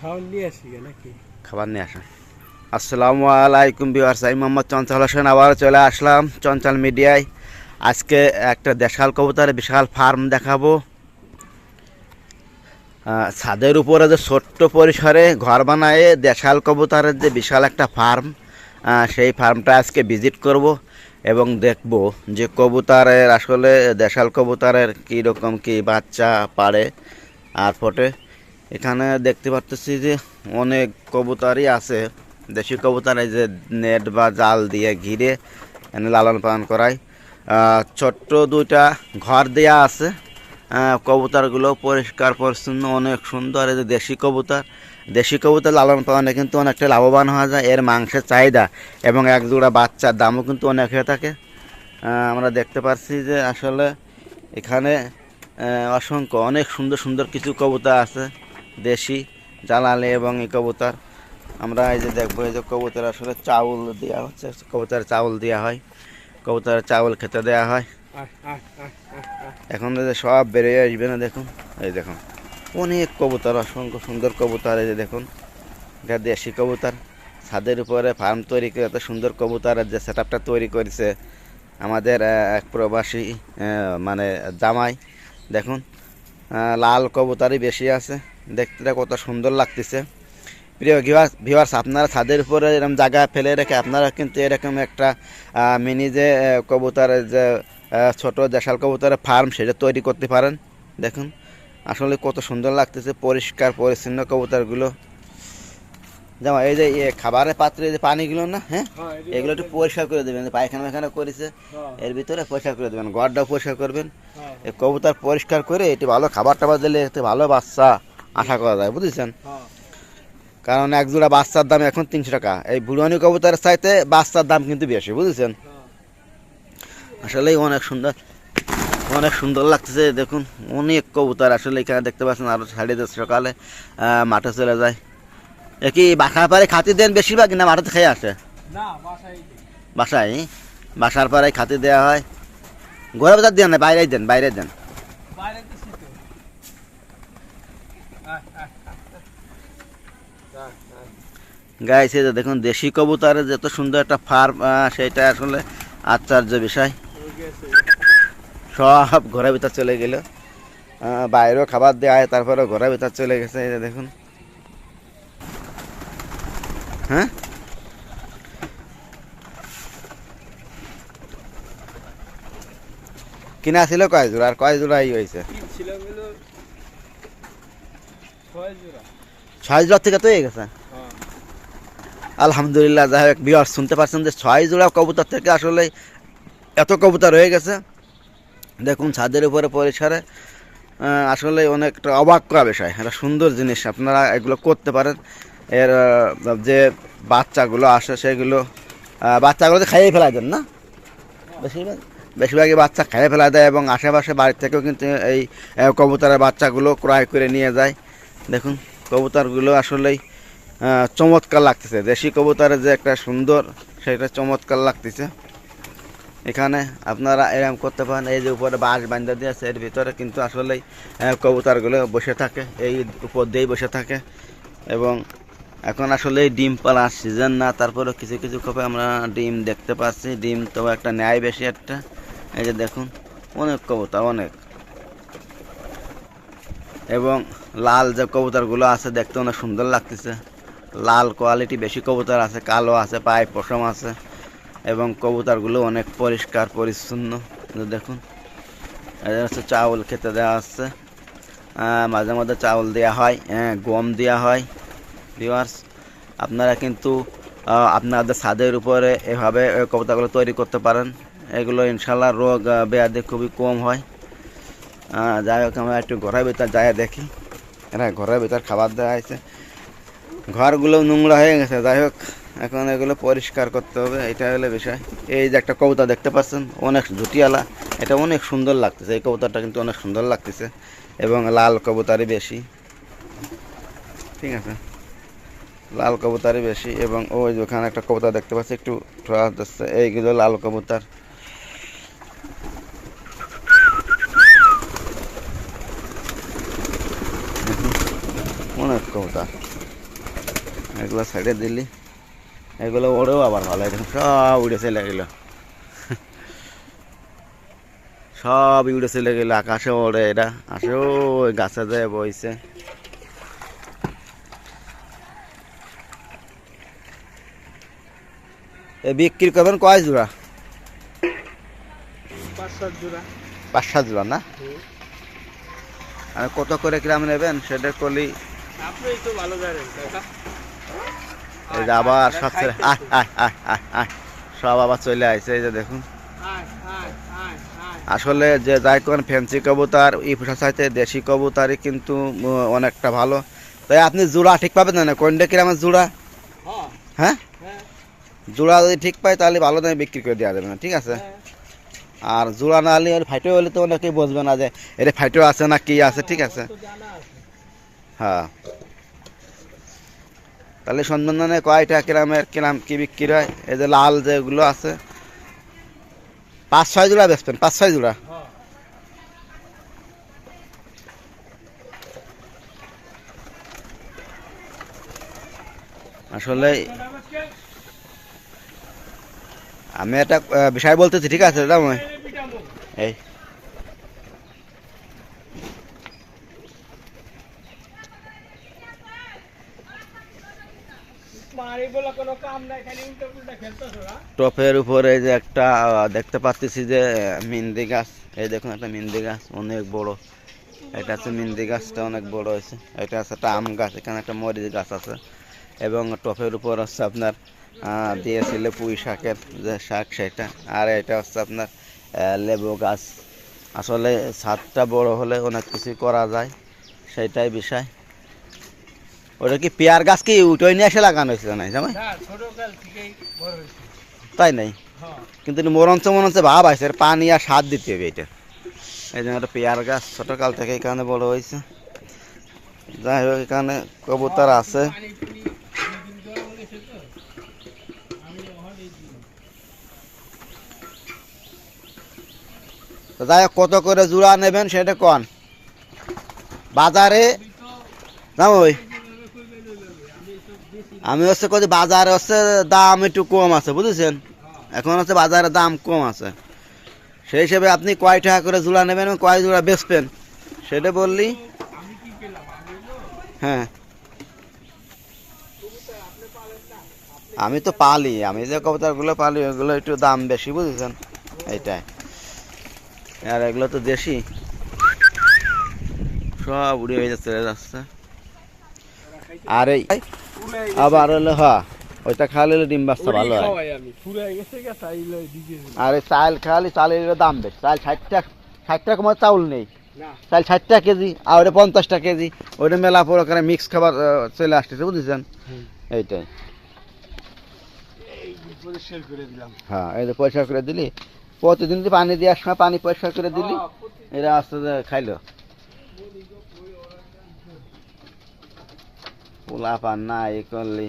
আসি খাবার নিয়ে আসেন আসসালামু আলাইকুম বিহার সাই মোহাম্মদ চঞ্চল হোসেন, আবার চলে আসলাম চঞ্চল মিডিয়ায়। আজকে একটা দেশাল কবুতরের বিশাল ফার্ম দেখাবো। ছাদের উপরে যে ছোট্ট পরিসরে ঘর বানায় দেশাল কবুতরের যে বিশাল একটা ফার্ম সেই ফার্মটা আজকে ভিজিট করব এবং দেখব যে কবুতরের আসলে দেশাল কবুতরের কী রকম কী বাচ্চা পারে আর ফোটে। এখানে দেখতে পাচ্ছি যে অনেক কবুতরই আছে। দেশি কবুতর এই যে নেট বা জাল দিয়ে ঘিরে এনে লালন পালন করায়। ছোট্ট দুইটা ঘর দেয়া আছে। কবুতরগুলো পরিষ্কার, পরিচ্ছন্ন, অনেক সুন্দর। এই যে দেশি কবুতর। দেশি কবুতর লালন পালনে কিন্তু অনেকটা লাভবান হওয়া যায়। এর মাংসের চাহিদা এবং এক জোড়া বাচ্চার দামও কিন্তু অনেক হয়ে থাকে। আমরা দেখতে পাচ্ছি যে আসলে এখানে অসংখ্য, অনেক সুন্দর সুন্দর কিছু কবুতর আছে। দেশি, জালালি এবং এই কবুতর। আমরা এই যে দেখব, এই যে কবুতর আসলে চাউল দেওয়া হচ্ছে কবুতর চাউল দেওয়া হয়। কবুতরের চাউল খেতে দেওয়া হয়। এখন যে সব বেরিয়ে আসবে না, দেখুন। এই দেখুন, অনেক কবুতর, অসংখ্য সুন্দর কবুতর, এই যে দেখুন। এটা দেশি কবুতর। ছাদের উপরে ফার্ম তৈরি করে, এত সুন্দর কবুতরের যে সেট তৈরি করেছে আমাদের এক প্রবাসী মানে জামাই। দেখুন লাল কবুতারই বেশি আছে। দেখতে কত সুন্দর লাগতেছে। প্রিয় ভিউয়ার্স আপনারা ছাদের উপরে এরকম জায়গা ফেলে রেখে আপনারা কিন্তু এরকম একটা মিনি যে কবুতারের যে ছোটো ছোট দেশাল কবুতরের ফার্ম সেটা তৈরি করতে পারেন। দেখুন, আসলে কত সুন্দর লাগতেছে, পরিষ্কার, পরিচ্ছন্ন কবুতরগুলো। যেমন এই যে খাবারের পাত্রে যে পানিগুলো না হ্যাঁ? হ্যাঁ এগুলো একটু পরিষ্কার করে দেবেন। পায়খানা পায়খানা করেছে হ্যাঁ। এর ভিতরে পরিষ্কার করে দেবেন গড়টাও পরিষ্কার করবেন। হ্যাঁ। এই কবুতর পরিষ্কার করে এটি ভালো খাবার টাবার দিলে একটু ভালো বাচ্চা আশা করা যায় বুঝেছেন? কারণ এক জোড়া বাচ্চার দাম এখন তিনশো টাকা। এই বুড়ানি কবুতরের চাইতে বাচ্চার দাম কিন্তু বেশি বুঝেছেন? আসলেই অনেক সুন্দর অনেক সুন্দর লাগতেছে দেখুন। অনেক কবুতর আসলে এখানে দেখতে পাচ্ছেন আরও সাড়ে দশ সকালে মাঠে চলে যায়। কি বাসার পারে খাতি দেন বেশিরভাগ না মাঠে খেয়ে আসে? বাসায় বাসার পাড়ায় খাতি দেওয়া হয়। ঘরে বাজার দেন না বাইরে দেন বাইরে দেন। আয় গাইছে যে দেখুন দেশি কবুতরের যত সুন্দর একটা ফার্ম সেটা আসলে আশ্চর্য বিষয়। সব ঘরের ভিতর চলে গেল। বাইরেও খাবার দেওয়া হয় তারপরে ঘরের ভিতর চলে গেছে এই যে দেখুন। হ্যাঁ? কিনা ছিল কয় জোড়া আর কয় জোড়া ই হয়েছে ছয় জোড়া থেকে তো গেছে? আলহামদুলিল্লাহ যাই হোক বিয়ার শুনতে পাচ্ছেন যে ছয় জোড়া কবুতর থেকে আসলে এত কবুতর হয়ে গেছে। দেখুন ছাদের উপরে আহ, আসলে অনেকটা অবাক করা বিষয়। একটা সুন্দর জিনিস আপনারা এগুলো করতে পারেন। এর যে বাচ্চাগুলো আসে সেগুলো বাচ্চাগুলো তো খাইয়ে ফেলা দেন, না? বেশিরভাগ, বেশিরভাগই বাচ্চা খাইয়ে ফেলা দেয় এবং আশেপাশে বাড়ির থেকেও কিন্তু এই কবুতরের বাচ্চাগুলো ক্রয় করে নিয়ে যায়। দেখুন, কবুতরগুলো আসলেই চমৎকার লাগতেছে। দেশি কবুতরের যে একটা সুন্দর, সেটা চমৎকার লাগতেছে। এখানে আপনারা এরকম করতে পারেন, এই যে উপরে বাঁশ বান্ধা দিয়েছে, এর ভিতরে কিন্তু আসলেই কবুতরগুলো বসে থাকে, এই উপর দিয়েই বসে থাকে এবং এখন আসলে ডিম পালার সিজন না তারপরে কিছু কিছু কবে আমরা ডিম দেখতে পাচ্ছি। ডিম তো একটা ন্যায় বেশি একটা। এই যে দেখুন অনেক কবুতর অনেক। এবং লাল যে কবুতরগুলো আছে দেখতে অনেক সুন্দর লাগতেছে। লাল কোয়ালিটি বেশি কবুতর আছে কালো আছে পায়ে পশম আছে। এবং কবুতরগুলো অনেক পরিষ্কার পরিচ্ছন্ন। দেখুন এটা হচ্ছে চাউল খেতে দেওয়া আহ, মাঝে মাঝে চাউল দেওয়া হয় হ্যাঁ, গম দেওয়া হয়। ভিউয়ার্স আপনারা কিন্তু আপনাদের ছাদের উপরে এভাবে আহ, কবুতরগুলো তৈরি করতে পারেন। এগুলো ইনশাল্লাহ রোগ ব্যাধি খুবই কম হয়। যাই হোক আমরা একটু ঘরের ভিতর যাই দেখি। এরা ঘরের ভিতর খাবার দেওয়া হয়েছে। ঘরগুলো নোংরা হয়ে গেছে। যাই হোক এখন এগুলো পরিষ্কার করতে হবে এটা হলো বিষয়। এই যে একটা কবুতর দেখতে পাচ্ছেন অনেক ঝুটিয়ালা এটা অনেক সুন্দর লাগতেছে এই কবুতরটা কিন্তু অনেক সুন্দর লাগতেছে। এবং লাল কবুতারই বেশি। ঠিক আছে? লাল কবুতারই বেশি এবং ওই ওখানে একটা কবুতর দেখতে পাচ্ছি, একটু ঠোয়া দিচ্ছে এইগুলো লাল কবুতর। অনেক কবুতর। এগুলো সাইডে দিলি। এগুলো ওড়েও আবার ভালো এখন সব উড়ে চলে গেল। সব উড়ে চলে গেল আকাশে ওড়ে, এটা আসে ওই গাছে যায় বইছে। বিক্রি করবেন কয় জোড়া? পাঁচ সাত জোড়া। না? আর কত করে গ্রাম নেবেন? সেটা করলি এই যে আবার সব আয় সব আবার চলে আসছে এই যে দেখুন। আসলে যে যাই কোন ফ্যান্সি কবুতর এই পোষা চাইতে দেশি কবুতরই কিন্তু অনেকটা ভালো। তাই আপনি জোড়া ঠিক পাবেন না? কোনটা কিরামের জোড়া? হ্যাঁ। হ্যাঁ? জোড়া যদি ঠিক পাই তাহলে ভালো দামে বিক্রি করে দেওয়া যাবে না ঠিক আছে? হ্যাঁ। আর জোড়া না হলে ফাইটো হলে তো অনেকেই বুঝবে না যে এটা ফাইটো আছে না কি আছে ঠিক আছে? জানা আছে হ্যাঁ তাহলে সন্ধানে কয়টা কিরামের কিরাম কি বিক্রি হয়? এই যে লাল যেগুলো আছে। পাঁচ ছয় জোড়া বেচবেন পাঁচ ছয় জোড়া? হ্যাঁ। আসলে আমি একটা বিষয় বলতেছি, ঠিক আছে, দাদা? এই। টপের উপরে যে একটা দেখতে পাচ্ছি যে মিন্দি গাছ। এই দেখুন, একটা মিন্দি গাছ, অনেক বড়। এটা আছে মিন্দি গাছটা, অনেক বড় হয়েছে। এটা আছে একটা আম গাছ, এখানে একটা মরিচ গাছ আছে। এবং টপের উপর হচ্ছে আপনার দিয়েছিল পুঁই শাকের যে শাক সেটা। আর এটা হচ্ছে আপনার লেবু গাছ। আসলে ছাদটা বড় হলে অনেক কিছু করা যায় সেটাই বিষয়। ওটা কি পেয়ার গাছ কি উঠে নিয়ে এসে লাগানো হয়েছিল না জামাই তাই নাই? হ্যাঁ। কিন্তু মরঞ্চ হচ্ছে ভাব আছে পানি আর সার দিতে হবে এটা। এই জন্য একটা পেয়ার গাছ ছোটকাল থেকে এখানে বড় হয়েছে। যাই হোক এখানে কবুতর আছে পানি পুনি দুই দিন গরম গেছে তো আমি ওখানে দিই তো যাই কত করে জোড়া নেবেন সেটা কন? বাজারে? ওই। আমি হচ্ছে কত বাজারে হচ্ছে দাম একটু কম আছে, বুঝেছেন? এখন হচ্ছে বাজারে দাম কম আছে। সেই হিসেবে আপনি কয় টাকা করে জোড়া নেবেন কয় জোড়া বেচবেন, সেটা বললি? হ্যাঁ। আমি তো পালি, আমি যে কবুতরগুলো পালি, ওগুলো একটু দাম বেশি, বুঝেছেন? এইটাই। আর এগুলো তো দেশি। সব উড়ে হয়ে যাচ্ছে যাচ্ছে আর এই আবার হলো হ্যাঁ ওইটা খাওয়ালে ডিম বাচ্চা ভালো হয়। আর এই চাল খাওয়ালে চালের দাম বেশি। চাল ষাট টাকা ষাট টাকা মতো চাউল নেই। চাল ষাট টাকা কেজি আর ওটা পঞ্চাশ টাকা কেজি। ওইটা মেলা প্রকারে মিক্স খাবার চলে আসতেছে বুঝেছেন? এইটাই। হ্যাঁ এই যে পরিষ্কার করে দিলি প্রতিদিন তো পানি দেওয়ার সময় পানি পরিষ্কার করে দিলি। হ্যাঁ, এরা আস্তে আস্তে খাইলো। পোলা পান না এ করলি।